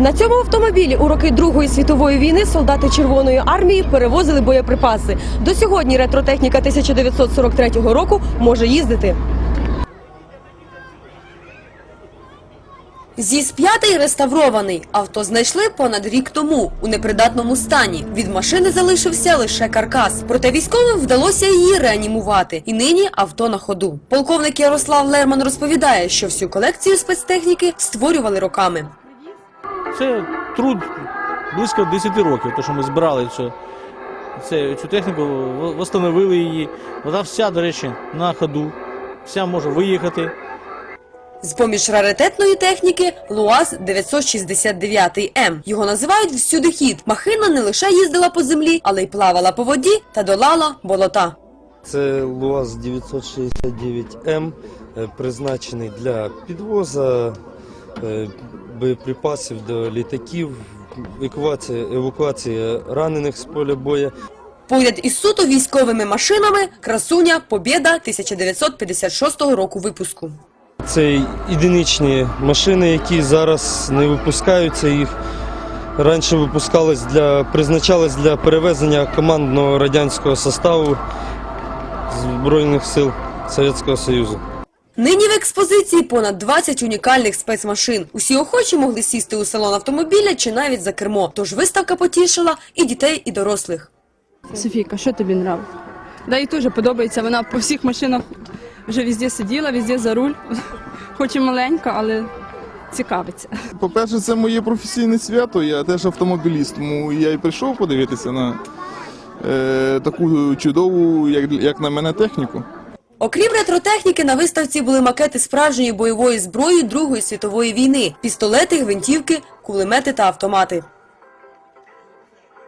На цьому автомобілі у роки Другої світової війни солдати Червоної армії перевозили боєприпаси. До сьогодні ретротехніка 1943 року може їздити. Зіс п'ятий реставрований. Авто знайшли понад рік тому у непридатному стані. Від машини залишився лише каркас. Проте військовим вдалося її реанімувати. І нині авто на ходу. Полковник Ярослав Лерман розповідає, що всю колекцію спецтехніки створювали роками. Це труд близько 10 років, то що ми збирали цю, це, цю техніку, встановили її. Вона вся, до речі, на ходу, вся може виїхати. З-поміж раритетної техніки ЛУАЗ 969М. Його називають всюди хід. Махина не лише їздила по землі, але й плавала по воді та долала болота. Це ЛУАЗ 969М, е, призначений для підвоза боєприпасів до літаків, евакуація, евакуація ранених з поля бою. Поряд із суто військовими машинами красуня Побєда 1956 року випуску. Це єдиничні машини, які зараз не випускаються. Їх раніше випускались для призначались для перевезення командного радянського составу Збройних сил Совєтського Союзу. Нині в експозиції понад 20 унікальних спецмашин. Усі охочі могли сісти у салон автомобіля чи навіть за кермо. Тож виставка потішила і дітей, і дорослих. Софійка, що тобі нравиться? Да, їй теж подобається. Вона по всіх машинах вже везде сиділа, везде за руль. Хоч і маленька, але цікавиться. По-перше, це моє професійне свято. Я теж автомобіліст, тому я і прийшов подивитися на е, таку чудову, як, як на мене, техніку. Окрім ретротехніки, на виставці були макети справжньої бойової зброї Другої світової війни: пістолети, гвинтівки, кулемети та автомати.